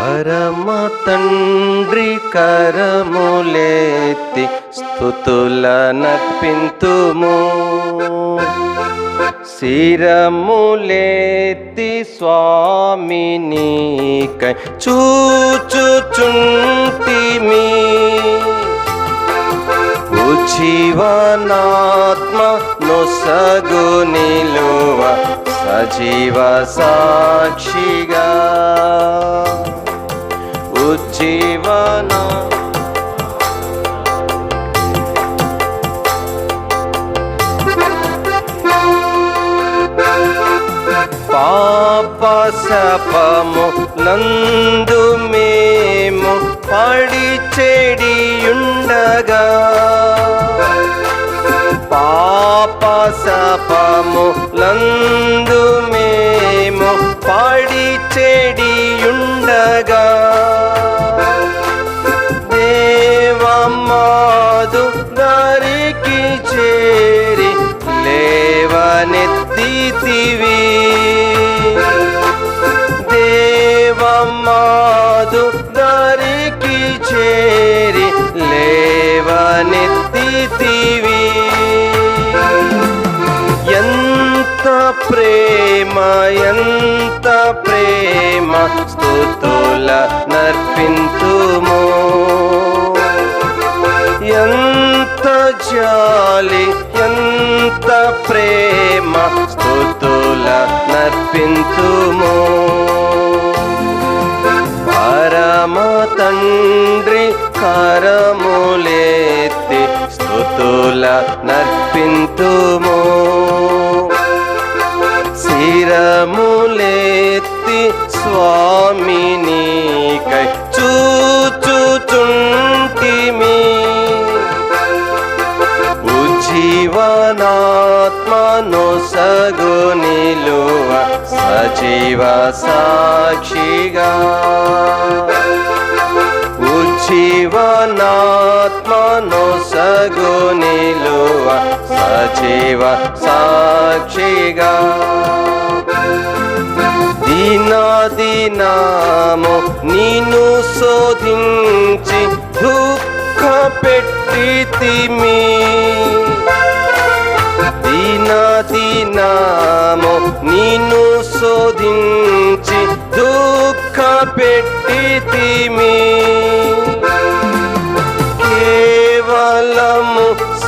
పరమ తండ్రి కరములేతి స్థుతుల నర్పింతుము శిరములేతి స్వామినికై చూచుచుంటిమి ఉజీవనాత్మ నొసగు నిలువ సజీవ సాక్షిగా ఉజ్జీవనా పాప సపము నందు మేము పడి ప్రేమ ఎంత ప్రేమ స్థుతుల నర్పింతుము. ఎంత జాలి ఎంత ప్రేమ స్థుతుల నర్పింతుము. పరమ తండ్రి కరములేతి స్థుతుల జీవ సాక్షిగా. ఉజ్జీవనాత్మను సగునిలువ సజీవ సాక్షిగా. దీనా దీనా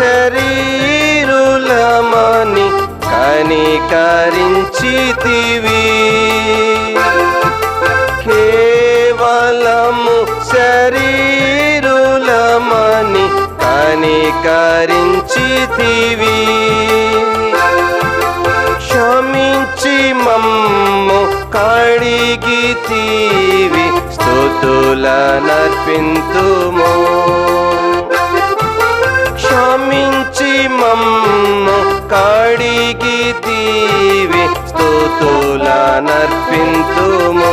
శరీరులమని కనికరించితివి. కేవలము శరీరులమని కనికరించితివి. క్షమించి మమ్ము కడిగితీవి. స్థుతుల నర్పింతుము క్షమించి మమ్ము కడిగితీవి స్తుతుల నర్పింతుము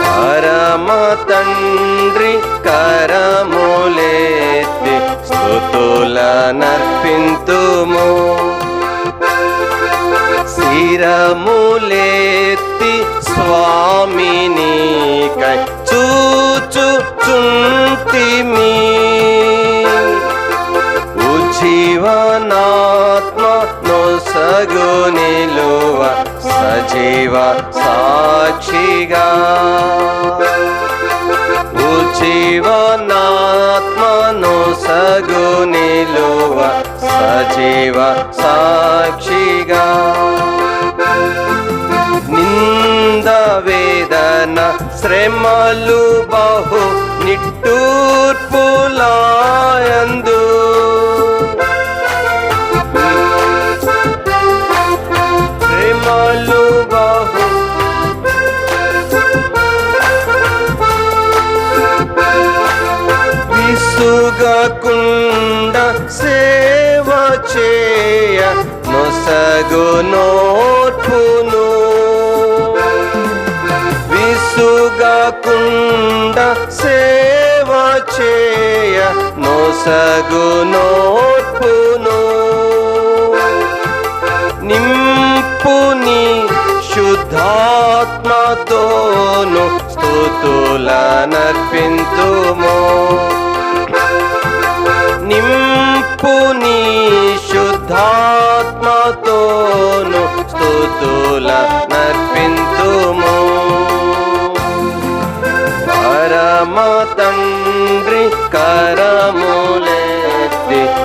పరమ తండ్రి కరములేతి స్తుతుల నర్పింతుము జీవనాత్మను సగు నిలువ సజీవ సాక్షిగా. నింద వేదన శ్రమలు బహు నొసగు నోట్పును విసుగకుండ సేవ చేయ నొసగు నింపుని శుద్ధాత్మతోను స్థుతుల నర్పింతుము పరమ తండ్రి కరములెత్తి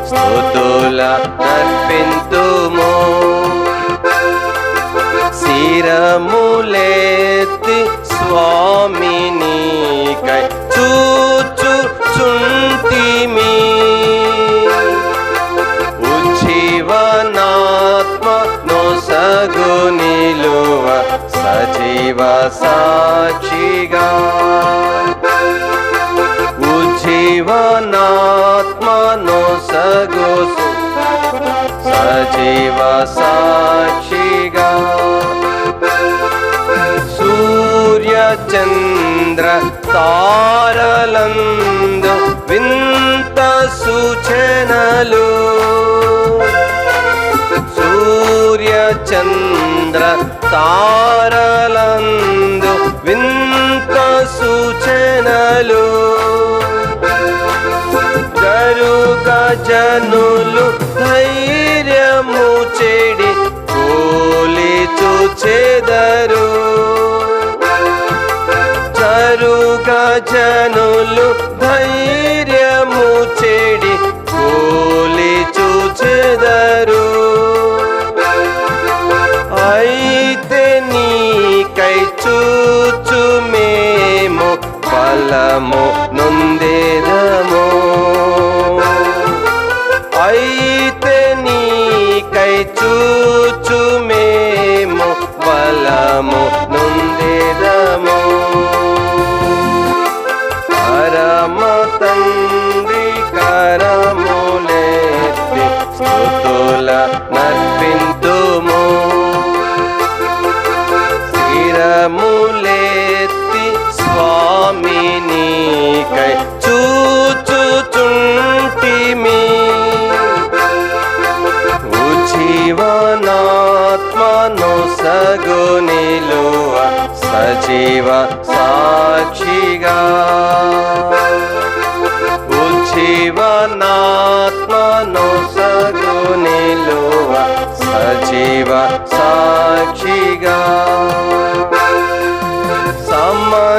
స్థుతుల నర్పింతుము. శిరములెత్తి స్వామిని కై చూచు చుంటిమి ఉజ్జీవనాత్మ నొసగు నిలువ సజీవ సాక్షిగా చంద్ర తారలందు వింత సూచనలు. సూర్య చంద్ర తారలందు వింత సూచనలు. జరుగ జనులు ధైర్యము చెడి కోలి చూచే జరుగ జనులు ధైర్యము చెడి కోలి చూచెదరు. అయితే నీకై చూచు మేము ఫలము నొందేదము అయితే నీకై చూచు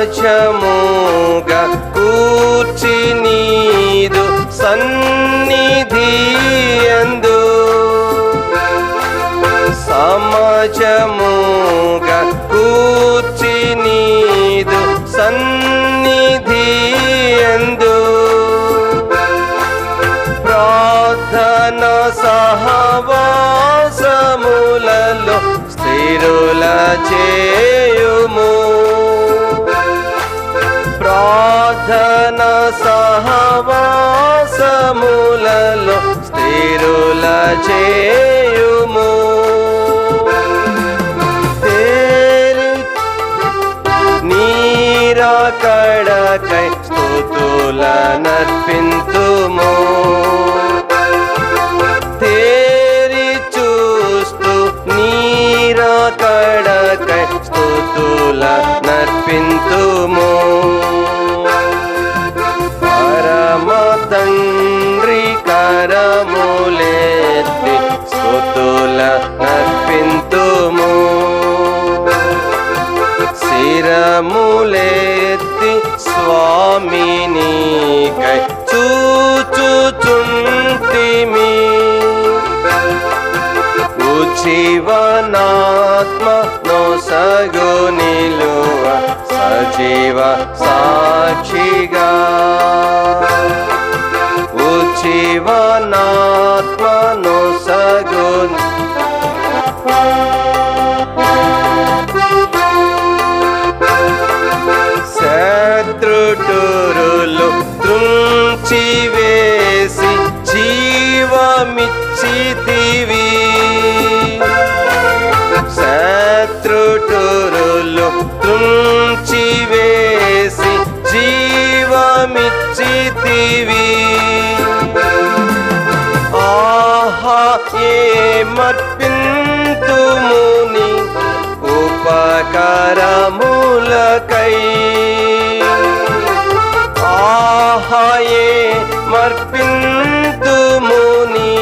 సమజముగా కూర్చి నీదు సన్నిధి అందు. సమాజముగా కూర్చి నీదు సన్నిధి అందు. ప్రార్థన సహవాసములలో స్థిరుల చే స్థిరుల చేయుము. తేరి నీరాకడకై స్థుతుల నర్పింతుము. తేరి చూస్తూ నీరాకడకై స్థుతుల ఉజీవనాత్మ నొసగు నిలువ సజీవ సాక్షిగా ఉజీవనాత్మ నొసగు శత్రుటూరులు ಮಿಚ್ಚಿತೀವಿ ಆಹಾ ಏಮರ್ಪಿಂತು ಮುನಿ ಉಪಕಾರ ಮೂಲಕೈ ಆಹಾ ಏಮರ್ಪಿಂತು ಮುನಿ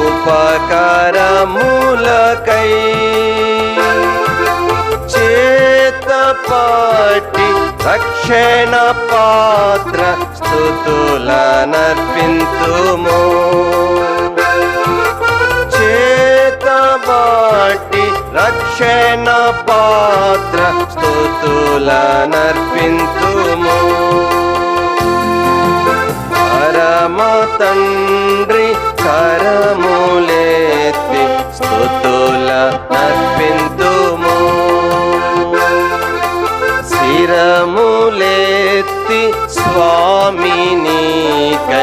ಉಪಕಾರ ಮೂಲಕೈ ಚೇತಪಾ రక్షణ పాత్ర స్థుతులనర్పింతుము. చేతబాటి రక్షణ పాత్ర స్థుతులనర్పింతుము. పరమ తండ్రి కరములేతి స్థుతుల నర్పింతుము శిరా स्वामिनी कै